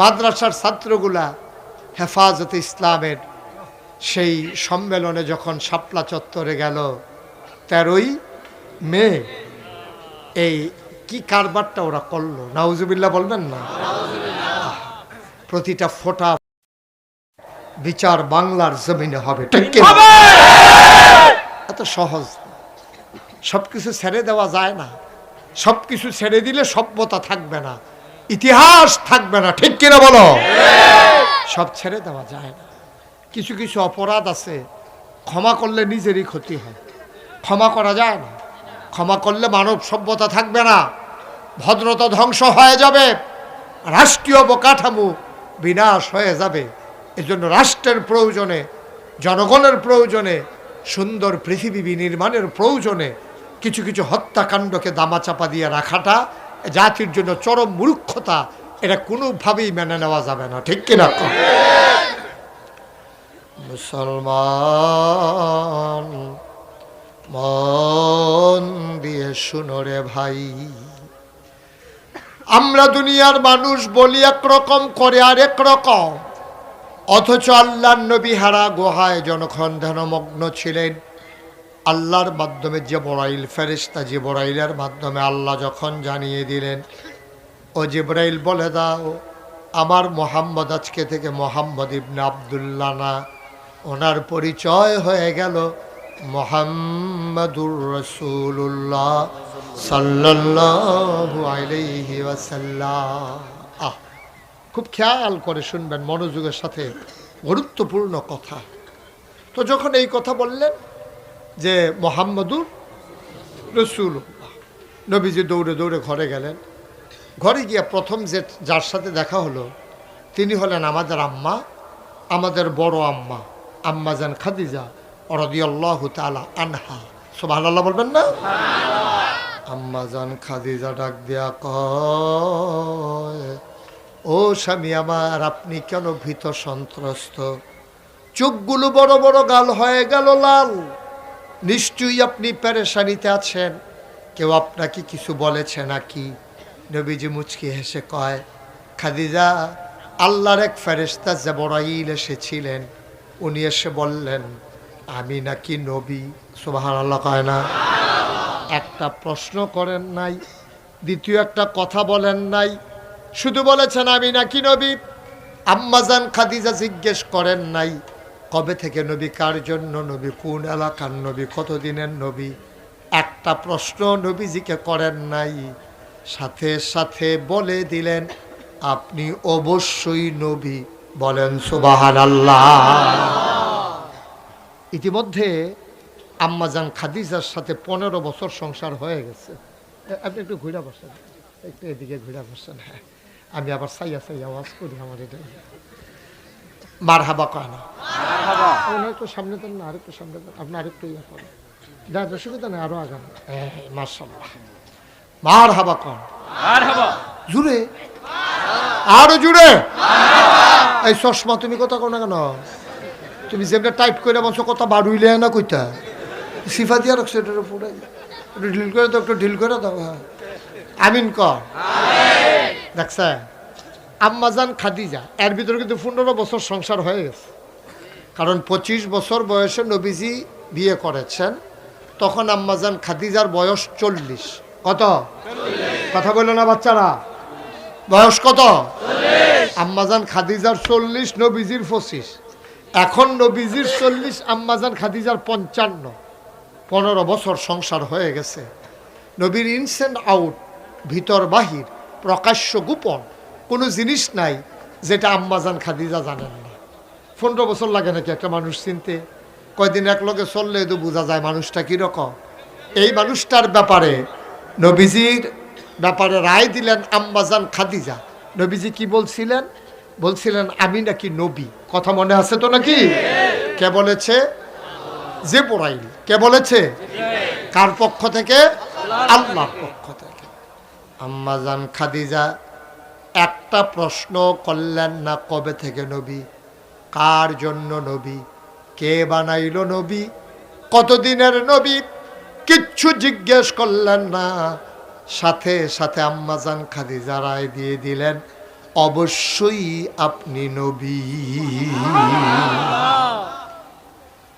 মাদ্রাসার ছাত্রগুলা হেফাজতে ইসলামের সেই সম্মেলনে যখন শাপলা চত্বরে গেল তেরোই মে এই কি কারবারটা ওরা করল? নাউজুবিল্লাহ বলবেন না? প্রতিটা ফোটা বিচার বাংলার জমিনে হবে? এত সহজ। সব কিছু ছেড়ে দেওয়া যায় না। সব কিছু ছেড়ে দিলে সভ্যতা থাকবে না। ইতিহাস থাকবে না, ঠিক কিনা বলো? সব ছেড়ে দেওয়া যায় না। কিছু কিছু অপরাধ আছে, ক্ষমা করলে নিজেরই ক্ষতি হয়। ক্ষমা করা যায় না। ক্ষমা করলে মানব সভ্যতা থাকবে না। ভদ্রতা ধ্বংস হয়ে যাবে। রাষ্ট্রীয় অবকাঠামো বিনাশ হয়ে যাবে। এজন্য রাষ্ট্রের প্রয়োজনে, জনগণের প্রয়োজনে, সুন্দর পৃথিবী বিনির্মাণের প্রয়োজনে কিছু কিছু হত্যাকাণ্ডকে দামাচাপা দিয়ে রাখাটা জাতির জন্য চরম মূর্খতা, এটা কোনোভাবেই মেনে নেওয়া যাবে না, ঠিক কিনা? মুসলমান, মন দিয়ে শুনো রে ভাই। আমরা দুনিয়ার মানুষ বলি একরকম, করে আরেক রকম অথচ আল্লাহ নবী হারা গুহায় জনক্ষণ ধ্যানমগ্ন ছিলেন। আল্লাহর মাধ্যমে যে বড়াইল ফেরিস্তা যে বড়াইলের মাধ্যমে আল্লাহ যখন জানিয়ে দিলেন, ও জিব্রাইল, বলে দাও, আমার মোহাম্মদ আজকে থেকে মোহাম্মদ ইবনে আবদুল্লাহ না। ওনার পরিচয় হয়ে গেল মোহাম্মদুর রসুল্লাহ ওয়াসাল্লাম। আহ, খুব খেয়াল করে শুনবেন মনোযোগের সাথে। গুরুত্বপূর্ণ কথা। তো যখন এই কথা বললেন যে মোহাম্মদুর রসুল্লাহ নবীজি দৌড়ে দৌড়ে ঘরে গেলেন। ঘরে গিয়া প্রথম যে যার সাথে দেখা হলো, তিনি হলেন আমাদের আম্মা, আমাদের বড় আম্মা আম্মা জান খাদিজা রদিয়াল্লাহু তাআলা আনহা। সুবহানাল্লাহ বলবেন না? আম্মা জান খাদিজা ডাক দিয়া কয়, ও স্বামী আমার, আপনি কেন ভীত সন্ত্রস্ত? চোখগুলো বড় বড় গাল হয়ে গেল লাল। নিশ্চয়ই আপনি প্যারেশানিতে আছেন। কেউ আপনাকে কিছু বলেছে নাকি? নবীজি মুচকি হেসে কয়, খাদিজা, আল্লাহর এক ফেরেস্তা জবরাইল এসেছিলেন। উনি এসে বললেন, আমি নাকি নবী? সুবাহান আল্লাহ কয় না। একটা প্রশ্ন করেন নাই, দ্বিতীয় একটা কথা বলেন নাই। শুধু বলেছেন, আমি নাকি নবী? আম্মাজান খাদিজা জিজ্ঞেস করেন নাই কবে থেকে নবী কার জন্য নবী কোন এলাকার নবী, কতদিনের নবী? একটা প্রশ্ন নবীজিকে করেন নাই। সাথে সাথে বলে দিলেন, আপনি অবশ্যই নবী। বলেন সুবাহান আল্লাহ ইতিমধ্যে আম্মাজান খাদিজার সাথে পনেরো বছর সংসার হয়ে গেছে। আপনি একটু ঘুরে বসেন। একটু এদিকে ঘুরে বসেন। হ্যাঁ আমি আবার সাইয়া সাইয়া আওয়াজ করি আমার এটা মার হাবা কয় না। একটু সামনে দেন না আরেকটু সামনে দেন আপনি আরেকটু ইয়ে করেন। না অসুবিধা নেই আরও আগান। মার্শাল্লাহ মার হাবা কন জুড়ে? আরও জুড়ে? এই চশমা তুমি কথা কো না কেন? তুমি যেমনি টাইপ করে বলছো কথা বাড়ুইলে না কইতা? সিফা দিয়া রাখছো এটার উপরে একটু ঢিল করে দাও একটু ঢিল করে দাও হ্যাঁ। আমিন ক দেখছে আম্মাজান খাদিজা, এর ভিতরে কিন্তু পনেরো বছর সংসার হয়ে গেছে। কারণ পঁচিশ বছর বয়সে নবীজি বিয়ে করেছেন, তখন আম্মাজান খাদিজার বয়স চল্লিশ। কত? কথা বলল না বাচ্চারা? বয়স কত? আম্মাজান খাদিজার চল্লিশ, নবীজির পঁচিশ। এখন নবীজির চল্লিশ আম্মাজান খাদিজার পঞ্চান্ন। পনেরো বছর সংসার হয়ে গেছে। নবীর ইনস অ্যান্ড আউট, ভিতর বাহির, প্রকাশ্য গোপন। কোনো জিনিস নাই যেটা আম্মাজান খাদিজা জানেন না। পনেরো বছর লাগে নাকি একটা মানুষ চিনতে। কয়দিন এক লগে চললে তো বোঝা যায় মানুষটা কীরকম। এই মানুষটার ব্যাপারে নবীজির ব্যাপারে রায় দিলেন আম্মাজান খাদিজা। নবীজি কি বলছিলেন? বলছিলেন, আমি নাকি নবী। কথা মনে আছে তো নাকি? কে বলেছে? যে পড়াইল কে বলেছে? কার পক্ষ থেকে? আল্লাহর পক্ষ থেকে। আম্মাজান খাদিজা একটা প্রশ্ন করলেন না, কবে থেকে নবী? কার জন্য নবী? কে বানাইল নবী? কতদিনের নবী? কিচ্ছু জিজ্ঞেস করলেন না। সাথে সাথে আম্মাজান খাদিজা রায় দিয়ে দিলেন, অবশ্যই আপনি নবী।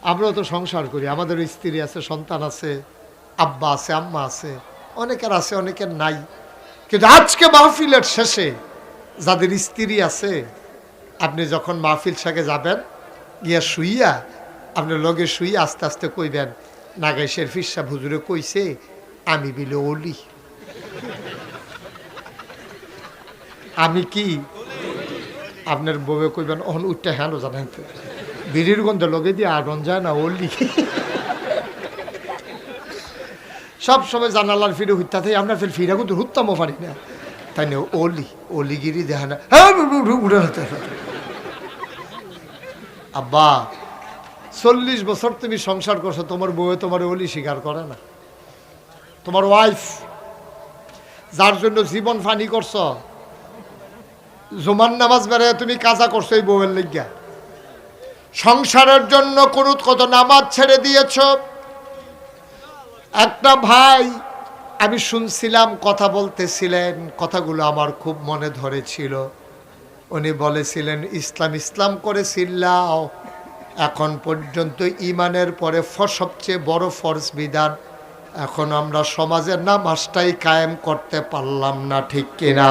আমরাও তো সংসার করি, আমাদের স্ত্রী আছে, সন্তান আছে, আব্বা আছে, আম্মা আছে, অনেকের আছে, অনেকের নাই। কিন্তু আজকে মাহফিলের শেষে যাদের স্ত্রী আছে, আপনি যখন মাহফিল সাথে যাবেন, গিয়া শুইয়া আপনি লগে শুইয়া আস্তে আস্তে কইবেন নাগাইশের ফিরসা হুজুরে কইছে, আমি বিলে অলি। আমি কি, আপনার বউয়ে কইবেন, অহন উঠতে হ্যাঁ জানেন বিড়ির গন্ধ লগে দিয়ে আর যায় না, অলি। সব সময় জানালার ফিরে হুত্তা থাকে, আমরা ফের ফিরা, কিন্তু হুত্তামও পারি না। তাই না অলি অলিগিরি দেখা না। হ্যাঁ উড়ে আব্বা, চল্লিশ বছর তুমি সংসার করছ, তোমার বউয়ে তোমার অলি স্বীকার করে না। তোমার ওয়াইফ যার জন্য জীবন ফানি করছ। জুমান নামাজ বেড়ে তুমি কাজা করছ এই বউয়ের লিগা সংসারের জন্য কোনুত কত নামাজ ছেড়ে দিয়েছ। একটা ভাই, আমি শুনছিলাম কথা বলতেছিলেন, কথাগুলো আমার খুব মনে ধরেছিল। উনি বলেছিলেন, ইসলাম ইসলাম করে চিল্লাও। এখন পর্যন্ত ইমানের পরে ফ- সবচেয়ে বড় ফরজ বিধান। এখন আমরা সমাজের নামাজটাই কায়েম করতে পারলাম না, ঠিক কিনা?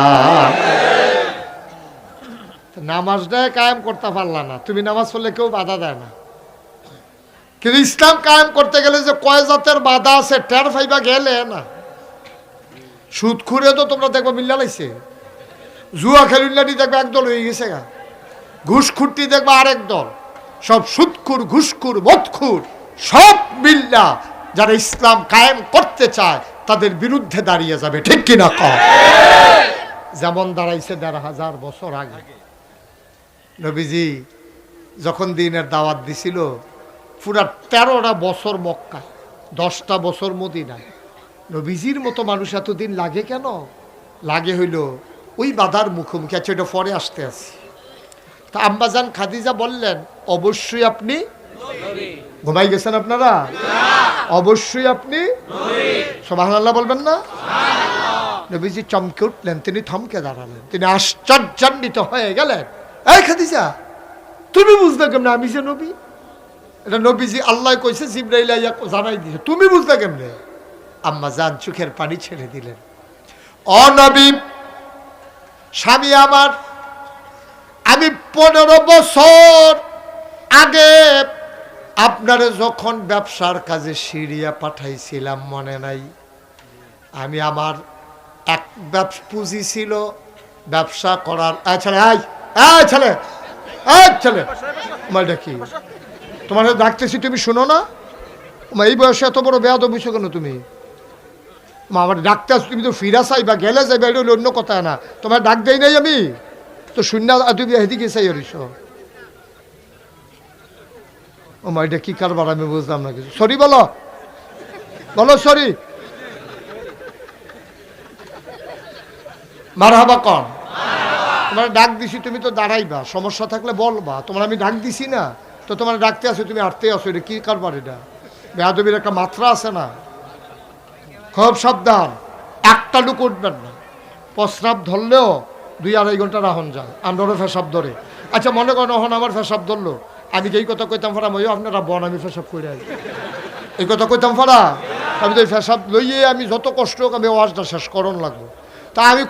নামাজটাই কায়েম করতে পারলাম না। তুমি নামাজ পড়লে কেউ বাধা দেয় না। কিন্তু ইসলাম কায়েম করতে গেলে যে কয় জাতের বাধা আছে, টের ফাইবা গেলে না। সুদ খুঁড়ে তো তোমরা দেখব মিল্লা লাইছে। জুয়া খেলুল্লাটি দেখবে একদল হয়ে গেছে গা। ঘুষ খুঁড়টি দেখবে আরেক দল। সব সুদখুর ঘুষখুর মদখুর সব মিল্লা যারা ইসলাম কায়েম করতে চায়, তাদের বিরুদ্ধে দাঁড়িয়ে যাবে। ঠিক কিনা কম যেমন দাঁড়াইছে দেড় হাজার বছর আগে। নবীজি যখন দিনের দাওয়াত দিছিল পুরা তেরোটা বছর মক্কা, দশটা বছর মদিনায় নবীজির মতো মানুষ এতদিন লাগে কেন? লাগে হইল ওই বাধার মুখোমুখি আছে এটা পরে আসতে আসি। তা আম্বাজান খাদিজা বললেন, অবশ্যই আপনি ঘুমাই গেছেন আপনারা? অবশ্যই আপনি সোবাহ বলবেন না? নবীজি চমকে উঠলেন, তিনি থমকে দাঁড়ালেন, তিনি আশ্চর্যান্বিত হয়ে গেলেন। এই খাদিজা, তুমি বুঝলে কেমনে আমি যে নবী? এটা নবীজি আল্লাহ কইছে, জিব্রাইল আইয়া জানাই দিছে। তুমি বুঝলে কেমনে? আম্মা জান চোখের পানি ছেড়ে দিলেন। অনবী স্বামী আমার, আমি পনেরো বছর আগে আপনারে যখন ব্যবসার কাজে সিরিয়া পাঠাইছিলাম, মনে নাই? আমি আমার এক পুঁজি ছিল, ব্যবসা করার ছেলে ছেলে ছেলে তোমার কি? তোমার ডাকতেছি তুমি শোনো না? মা, এই বয়সে এত বড় বেয়াদ বুঝছ কেন তুমি? মা আমার ডাকতে তুমি তো ফিরা চাই বা গেলে এটা হলো অন্য কথা না। তোমার ডাক দেই নাই আমি? তো শূন্য তুমি এদিকে চাই হরিস ও মা এটা কি কারবার আমি বুঝলাম না কিছু। সরি বলো। বলো সরি মার হাবা কন তোমার ডাক দিছি তুমি তো দাঁড়াইবা। সমস্যা থাকলে বলবা। তোমার আমি ডাক দিছি না। তো তোমার ডাকতে আসো, তুমি আটতে আসো, এটা কি কারবার এটা? বেহাদবির একটা মাত্রা আছে না? খুব সাবধান, একটা লুক উঠবেন না। প্রস্রাব ধরলেও দুই আড়াই ঘণ্টা রাহন যায় আমরাও ফেসাব ধরে। আচ্ছা মনে করেন ওখানে আমার ফেসাব ধরলো। আমি যেই কথা কইতাম ফারা মই আপনারা বন, আমি ফেসাব করে আই এই কথা কইতাম ফারা আমি তো ফেসাব লইয়ে আমি যত কষ্ট হোক আমি ওয়াজটা শেষ করণ লাগবো। তা আমি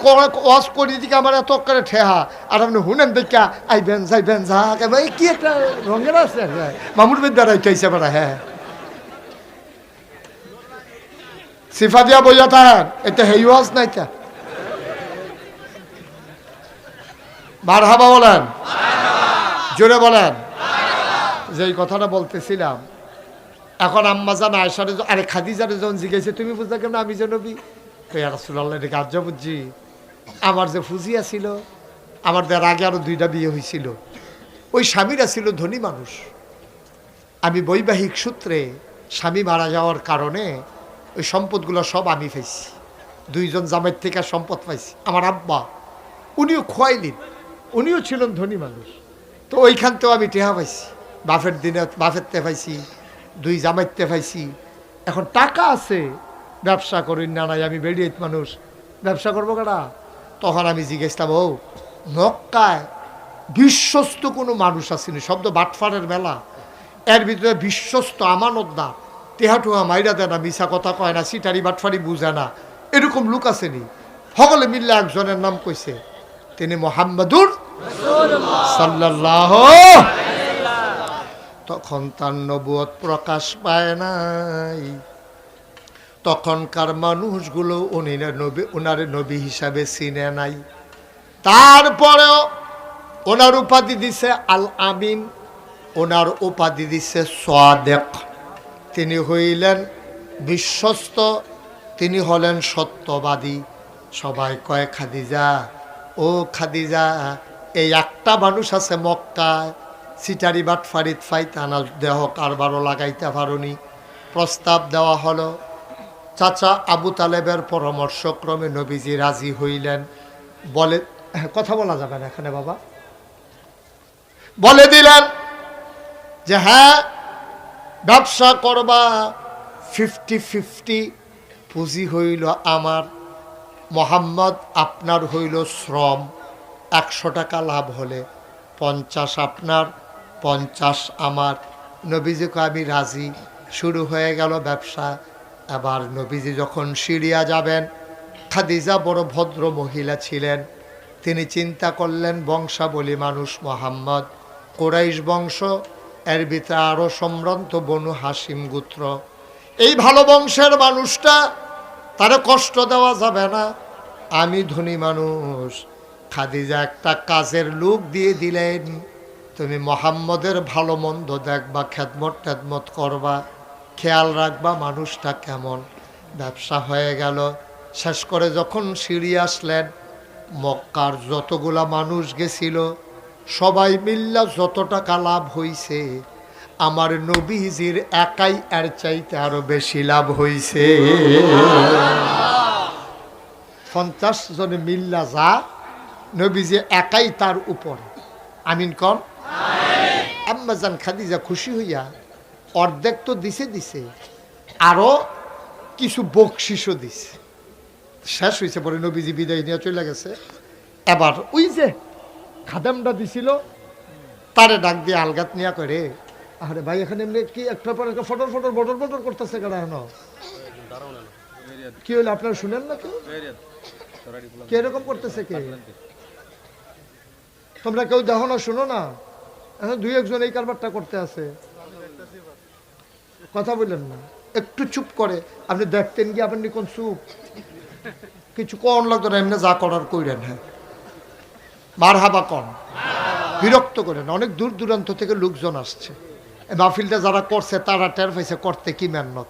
ওয়াজ করি দিকে আমার এত করে ঠেহা। আর আপনি হুনেন দেখা আইবেন যাইবেন যা এই কি একটা রঙের আছে? মামুর বিদ্যারাই চাইছে বেড়া হ্যাঁ সিফা দিয়া বইয়া তার, এতে হেই ওয়াজ নাই তা বার হাবা বলেন। জোরে বলেন। যে এই কথাটা বলতেছিলাম। এখন আম্মা জান আয়সারে আরে খাদিজারে যখন জিজ্ঞেসে, তুমি বুঝতে কেন আমি যে নবী? কার্য বুঝছি আমার যে ফুজিয়া ছিল আমার তার আগে আরও দুইটা বিয়ে হয়েছিল ওই স্বামীরা ছিল ধনী মানুষ। আমি বৈবাহিক সূত্রে স্বামী মারা যাওয়ার কারণে ওই সম্পদগুলো সব আমি পাইছি। দুইজন জামাইয়ের থেকে সম্পদ পাইছি। আমার আব্বা, উনিও খোয়াইলেন, উনিও ছিলেন ধনী মানুষ। তো ওইখানতেও আমি টেহা পাইছি। বাফের দিনে বাফের তে পাইছি, দুই জামাইতে পাইছি। এখন টাকা আছে ব্যবসা করি না, নাই, আমি বেরিয়ে মানুষ। ব্যবসা করব কেনা তখন আমি জিজ্ঞেসলাম ও মক্কায় বিশ্বস্ত কোনো মানুষ আসেনি শব্দ বাটফারের মেলা এর ভিতরে বিশ্বস্ত আমানতদার তেহাটুয়া মাইরা দেয় না মিশা কথা কয় না, সিটারি বাটফারি বুঝে না। এরকম লোক আসেনি সকলে মিললে একজনের নাম কইছে, তিনি মোহাম্মদুর সাল্লাল্লাহু তখন তার নবুয়ত প্রকাশ পায় নাই। তখনকার মানুষগুলো উনি নবী ওনার নবী হিসাবে চিনে নাই। তারপরেও ওনার উপাধি দিছে আল আমিন, ওনার উপাধি দিছে সোয়াদেক। তিনি হইলেন বিশ্বস্ত, তিনি হলেন সত্যবাদী। সবাই কয়, খাদিজা, ও খাদিজা, এই একটা মানুষ আছে মক্কায়, সিটারি বাট ফারিদ ফাইতানা দেহ কারবারও লাগাইতে পারুনি। প্রস্তাব দেওয়া হলো চাচা আবু তালেবের পরামর্শক্রমে নবীজি রাজি হইলেন। বলে, কথা বলা যাবে না এখানে বাবা। বলে দিলেন যে হ্যাঁ ব্যবসা করবা, ফিফটি ফিফটি পুঁজি হইল আমার, মোহাম্মদ আপনার হইল শ্রম, একশো টাকা লাভ হলে পঞ্চাশ আপনার, পঞ্চাশ আমার। নবীজিকে আমি রাজি। শুরু হয়ে গেল ব্যবসা। এবার নবীজি যখন সিরিয়া যাবেন, খাদিজা বড় ভদ্র মহিলা ছিলেন। তিনি চিন্তা করলেন, বংশাবলী মানুষ মোহাম্মদ, কোরাইশ বংশ, এর ভিতরে আরও সম্ভ্রান্ত বনু হাসিম গোত্র। এই ভালো বংশের মানুষটা, তারে কষ্ট দেওয়া যাবে না। আমি ধনী মানুষ, খাদিজা একটা কাজের লোক দিয়ে দিলেন। তুমি মোহাম্মদের ভালো মন্দ দেখবা, খেদমত টেদমত করবা। খেয়াল রাখবা মানুষটা কেমন। ব্যবসা হয়ে গেল। শেষ করে যখন সিঁড়ি আসলেন, মক্কার যতগুলা মানুষ গেছিল, সবাই মিল্লা যত টাকা লাভ হইছে, আমার নবীজির একাই এর চাইতে আরও বেশি লাভ হইছে। পঞ্চাশ জনে মিল্লা যা, নবীজি একাই তার উপর। আমিন কন? আম্মাজান খাদিজা খুশি হইয়া অর্ধেক তো দিছে দিছে। আরও কিছু বকশিসও দিছে। শেষ হয়েছে পরে নবীজি বিদায় নিয়ে চলে গেছে। এবার ওই যে খাদামটা দিছিল, তারে ডাক দিয়ে আলগাত নিয়া করে আরে ভাই, এখানে এমনি কি একটা পর একটা ফটর ফটর, বটর বটর করতেছে কেন এখন? কি হলো আপনারা শুনেন না কেউ এরকম করতেছে কে? তোমরা কেউ দেখো না, শুনো না। এখন দুই একজন এই কারবারটা করতে আছে। কথা বললেন না। একটু চুপ করে। আপনি দেখতেন কি আপনি কোন চুপ? কিছু কন লাগতো না, এমনি যা করার কইরেন হ্যাঁ। মার হাবা কন। বিরক্ত করেন। অনেক দূর দূরান্ত থেকে লোকজন আসছে। মাহফিলটা যারা করছে, তারা টের পাইছে করতে কি মেহনত।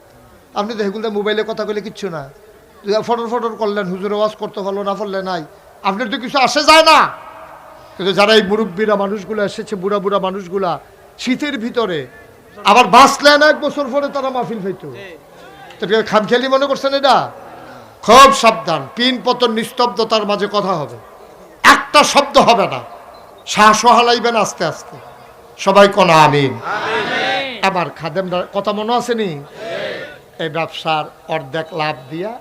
আপনি তো এগুলো মোবাইলে কথা বলে কিচ্ছু না। ফটর ফটর করলেন হুজুর ওয়াজ করতে পারল না, পারলে নাই। আপনার তো কিছু আসে যায় না। কিন্তু যারা এই মুরব্বীরা, মানুষগুলো এসেছে, বুড়া বুড়া মানুষগুলা, শীতের ভিতরে আবার বাঁচলেন এক বছর পরে তারা মাহফিল পাইতো খামখেয়ালি মনে করছেন এটা? খুব সাবধান পিন পতন নিস্তব্ধতার মাঝে কথা হবে। একটা শব্দ হবে না। শ্বাস হালাইবেন আস্তে আস্তে। সবাই কোন আমিন। আবার খাদেম কথা মনে আসেনি এই ব্যবসার অর্ধেক লাভ দিয়া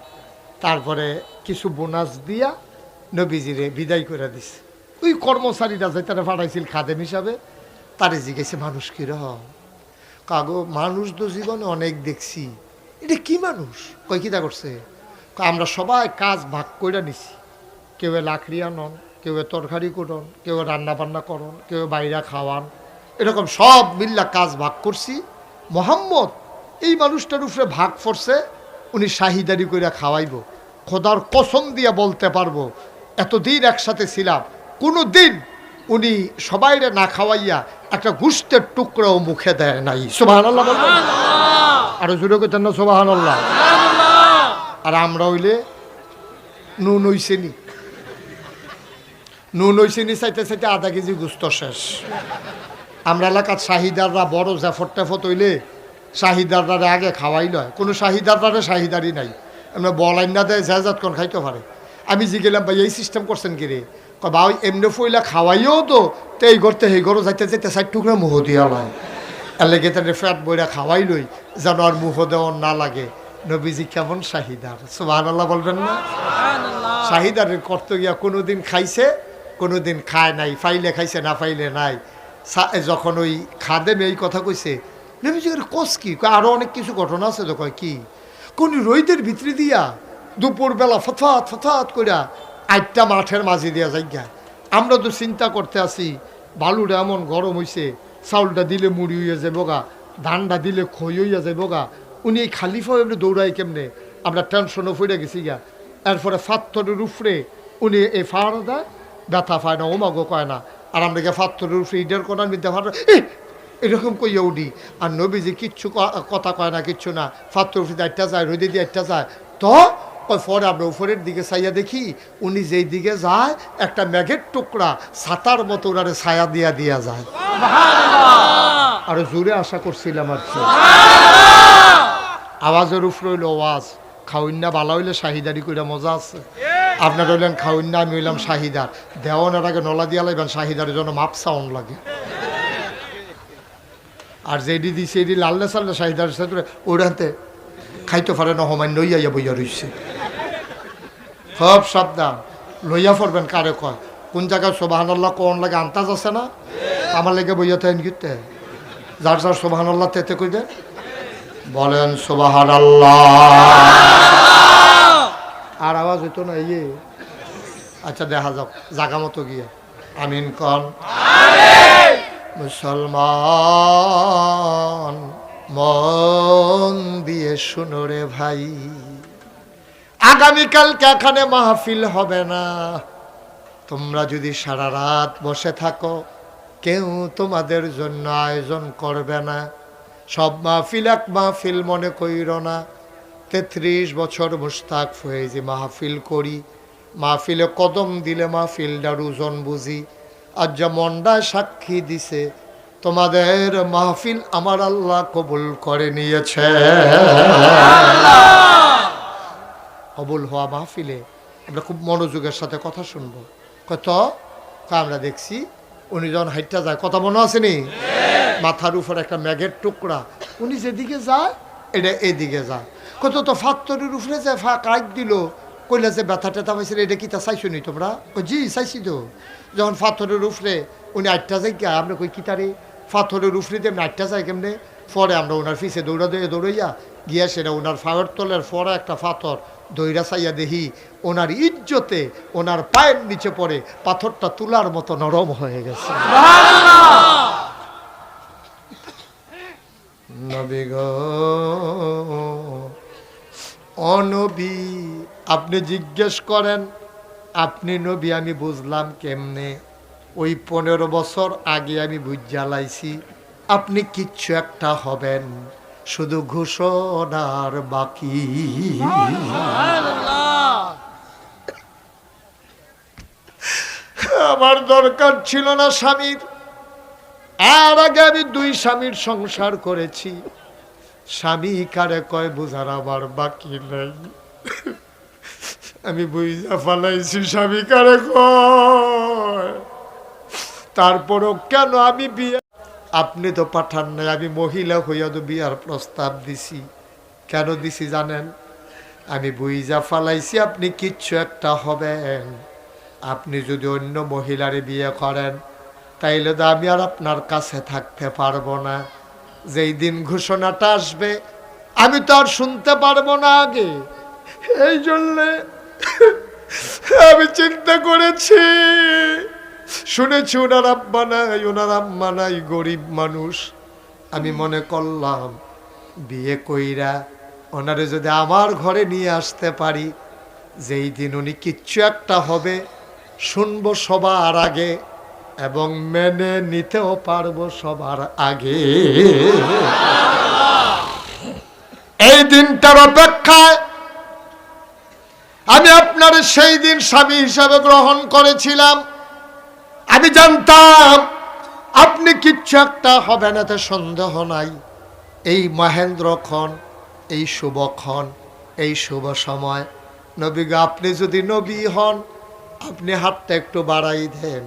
তারপরে কিছু বোনাস দিয়া নবীজিরে বিদায় করে দিছে। ওই কর্মচারীরা যে তারা পাঠাইছিল খাদেম হিসাবে তারে জিজ্ঞেসে মানুষ কীরকম কাগো, মানুষ তো জীবনে অনেক দেখছি। এটা কি মানুষ? কয় কিতা করছে? আমরা সবাই কাজ ভাগ করে নিছি। কেউ লাকড়ি আনন, কেউ তরকারি করন কেউ রান্না বান্না করন, কেউ বাইরা খাওয়ান। এরকম সব মিল্লা কাজ ভাগ করছি। মোহাম্মদ, এই মানুষটার উপরে ভাগ পড়ছে উনি শাহিদারি করে খাওয়াইব। খোদার কসম দিয়ে বলতে পারব, এতদিন একসাথে ছিলাম কোনো দিন উনি সবাইরে না খাওয়াইয়া একটা গুস্তের টুকরাও মুখে দেয় নাই। সোবাহান আল্লাহ আরও জুড়ে করতেন না সোবাহান আল্লাহ আর আমরা হইলে নুন হইছেনি নুন হইছেনি চাইতে চাইতে আধা কেজি গুস্ত শেষ। আমরা এলাকার শাহিদাররা বড় জাফর টাফত হইলে শাহিদাররা আগে খাওয়াই লয়। কোনো শাহিদাররা শাহিদারি নাই। আমরা বলাইন না দেয় জাহাজাত কোন খাইতে পারে। আমি জি গেলাম ভাই এই সিস্টেম করছেন কি রে? ভাই এমনি ফইলা খাওয়াইও তো তো এই ঘরতে সেই ঘরও যাইতে যাইতে চার টুকরা মুহ দিয়া লয়। এর লেগে তাদের ফ্যাট বইরা খাওয়াই লই যেন আর মুহ দেওয়ার না লাগে। নবীজি কেমন শাহিদার সুবাহ আল্লাহ বলবেন না? শাহিদারের করতে গিয়া কোনোদিন খাইছে কোনোদিন খায় নাই ফাইলে খাইছে না ফাইলে নাই। যখন ওই খাদেম এই কথা কইছে নবীজি কস কি? কয় আরও অনেক কিছু ঘটনা আছে তো কয় কি? কোন রইদের ভিতরে দিয়া দুপুরবেলা ফথাত ফথাত কইরা আটটা মাঠের মাঝে দিয়া যাইগা। আমরা তো চিন্তা করতে আসি বালুটা এমন গরম হইছে, চাউলটা দিলে মুড়ি হইয়া যাব গা, ধানটা দিলে খই হইয়া যাব গা। উনি এই খালিফা এমনি দৌড়াই কেমনে? আমরা টেনশনও পড়ে গেছি গা। এরপরে ফাত্তরের উপরে উনি এই ফাড়া ব্যথা পায় না, ওমাগো কয় না। আর আমরা গিয়ে ফাত্তরের উপরে ইডের কোনার মধ্যে ফাটা এরকম কইয়া উডি আর নবীজি কিচ্ছু কথা কয় না, কিচ্ছু না। ফাত্তর উপরে একটা যায়, রোদে দিয়ে একটা যায়। তো পরে আমরা উপরের দিকে চাইয়া দেখি উনি যেই দিকে যায় একটা মেঘের টুকরা ছাতার মতো ওনারে ছায়া দিয়া দিয়া যায়। আরও জোরে আশা করছিলাম আর কি। আওয়াজের উপর হইল আওয়াজ। খাউন্না বালা হইলে শাহিদারি কইরা মজা আছে। আপনার হইলেন খাউন্না আমি হইলাম শাহিদার। দেওয়ানের আগে নলা দিয়া লাইবেন শাহিদারের জন্য মাপ সাউন্ড লাগে। আর যেডি দিছে এডি লাল্লে সাল্লে শাহিদার সাথে ওড়াতে খাইতে পারে না হমান্য ইয়া বইয়া রইছে। সব সাবধান। লইয়া পড়বেন কারে কয়? কোন জায়গায় সোবাহান্লাহ কোন লাগে আন্তাজ আছে না? আমার লেগে বইয়া থাকেন কিতে যার যার সোবাহান্লাহ তেতে কইবে, বলেন সোবাহান আর আওয়াজ হইতো না ইয়ে। আচ্ছা দেখা যাক, জাগা মতো গিয়ে। আমিন কন। মুসলমান, মন দিয়ে শুনো রে ভাই। আগামীকালকে এখানে মাহফিল হবে না। তোমরা যদি সারা রাত বসে থাকো, কেউ তোমাদের জন্য আয়োজন করবে না। সব মাহফিল এক মাহফিল মনে কইর না। তেত্রিশ বছর মুস্তাক হয়ে যে মাহফিল করি। মাহফিলে কদম দিলে মাহফিলটার ওজন বুঝি। আর যা মন্ডায় সাক্ষী দিছে, তোমাদের মাহফিল আমার আল্লাহ কবুল করে নিয়েছে। কবুল হওয়া মাহফিলে আমরা খুব মনোযোগের সাথে কথা শুনব। কত? আমরা দেখছি, উনি যখন হাইটটা যায়, কথা মনে আসেনি মাথার উপর একটা ম্যাগের টুকরা। উনি যেদিকে যায়, এটা এদিকে যায়। কত তো ফাত্তরের উপরে যে কাজ দিল, কইলে যে ব্যথা টেথা পাইছিল এটা কি তা চাইছো নি তোমরা? ও জি, চাইছি তো। যখন ফাথরের উপরে উনি আটটা যাই গিয়া আমরা কই, কি তারে ফাথরের উপরে দিয়ে আটটা যাই কেমনে? পরে আমরা ওনার ফিসে দৌড়া দিয়ে দৌড়াইয়া গিয়া সেটা ওনার ফাওয়ার তলের পরে একটা ফাথর দইরা চাইয়া দেখি ওনার ইজ্জতে ওনার পায়ের নিচে পড়ে পাথরটা তুলার মতো নরম হয়ে গেছে। নবী গো অনবী আপনি জিজ্ঞেস করেন, আপনি নবী, আমি বুঝলাম কেমনে? ওই পনেরো বছর আগে আমি বুঝ জ্বালাইছি, আপনি কিচ্ছু একটা হবেন। শুধু ঘোষণার বাকি। আমার দরকার ছিল না স্বামীর। আর আগে আমি দুই স্বামীর সংসার করেছি। স্বামী কারে কয় বোঝার আমার বাকি নেই। আমি বুঝা ফালাইছি স্বামী কারে কয়। তারপরও কেন আমি বিয়ে আপনি তো পাঠান নাই, আমি মহিলা হইয়া তো বিয়ার প্রস্তাব দিছি। কেন দিছি জানেন? আমি বুঝা ফালাইছি, আপনি কিচ্ছু একটা হবেন। আপনি যদি অন্য মহিলারে বিয়ে করেন, তাইলে তো আমি আর আপনার কাছে থাকতে পারব না। যেই দিন ঘোষণাটা আসবে, আমি তো আর শুনতে পারব না আগে। এই জন্যে আমি চিন্তা করেছি। শুনেছি ওনার আব্বা নাই ওনার আম্মা নাই গরিব মানুষ। আমি মনে করলাম, বিয়ে কইরা ওনারে যদি আমার ঘরে নিয়ে আসতে পারি, যেই দিন উনি কিচ্ছু একটা হবে, শুনব সবার আগে এবং মেনে নিতেও পারব সবার আগে। এই দিনটার অপেক্ষায় আমি আপনার সেই দিন স্বামী হিসাবে গ্রহণ করেছিলাম। আমি জানতাম, আপনি কিচ্ছু একটা হবেন এতে সন্দেহ নাই। এই মহেন্দ্রক্ষণ এই শুভক্ষণ এই শুভ সময়। নবীগা আপনি যদি নবী হন, আপনি হাতটা একটু বাড়াই দেন।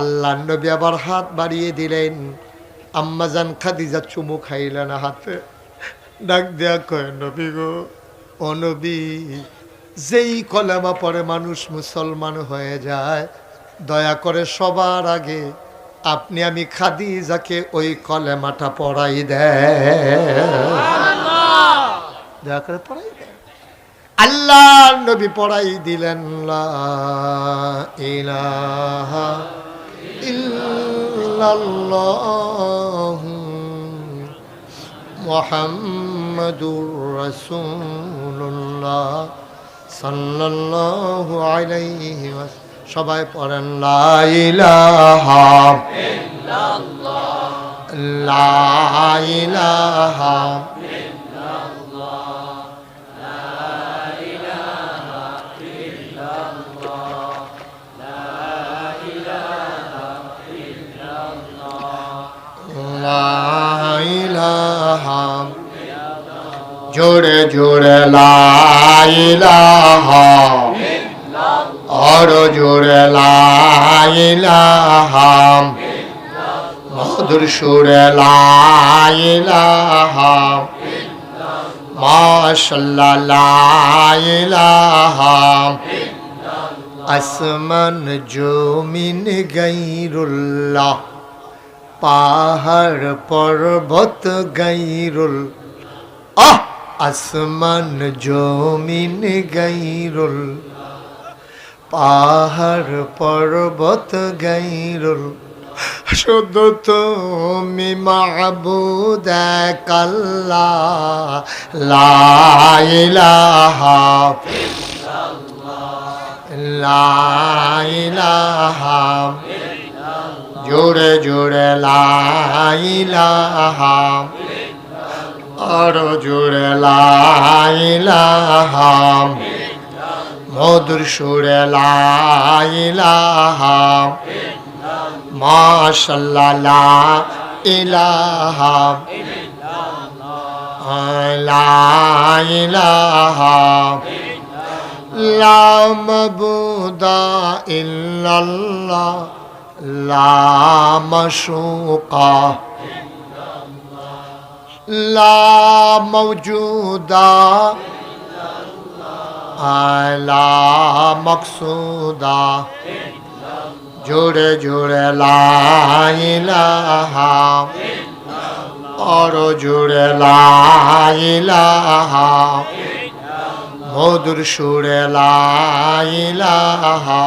আল্লাহ নবী আবার হাত বাড়িয়ে দিলেন। আম্মাজান খাদিজা চুমু খাইলেন হাতে। ডাক দেয়া কয়, নবী গো, ও নবী, যেই কলেমা পরে মানুষ মুসলমান হয়ে যায় দয়া করে সবার আগে আপনি আমি খাদিজাকে ওই কলেমাটা পড়াই দয়া করে পড়াই আল্লাহ নবী পড়াই দিলেন ইলাহা ইল্লাল্লাহু রাসূলুল্লাহ সাল্লাল্লাহু আলাইহি ওয়াস সবাই পড়েন লা ইলাহা লা ইলাহা। লা জোরে জোরে লা ইলাহা। আর জোরে লা ইলাহা মধুর সুরে লা ইলাহা মাশাল্লাহ লা ইলাহা আসমান জমিন গাইরুল্লাহ। পাহাড় পর্বত গাইরুল। আহ, আসমান জমিন গাইরুল। পাহাড় পর্বত গাইরুল শুধু তুমি মাহবুদ কাল্লা লাইলাহা জোরে জোরে লাইলাহা আর জোরে লাইলাহা মধুর সুরে লাইলাহা মাশাল্লাহ লা ইলাহা লা ইলাহা লা মাবুদা ইল্লাল্লাহ লা মাশুকা লা মওজুদা লা মকসুদা। জোরে জোরে লাইলাহা আর জোরে লাইলাহা মধুর সুরে লাইলাহা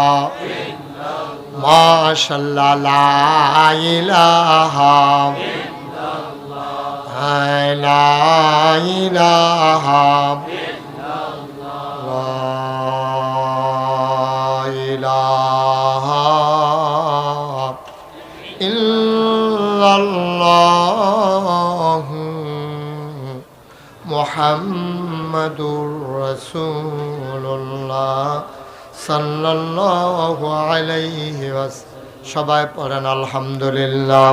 মাশাল্লাহ লাইলাহা লাইলাহা ইল্লাল্লাহ মুহাম্মাদুর রাসূলুল্লাহ সাল্লাল্লাহু আলাইহি ওয়াস সবাই পড়েন আলহামদুলিল্লাহ।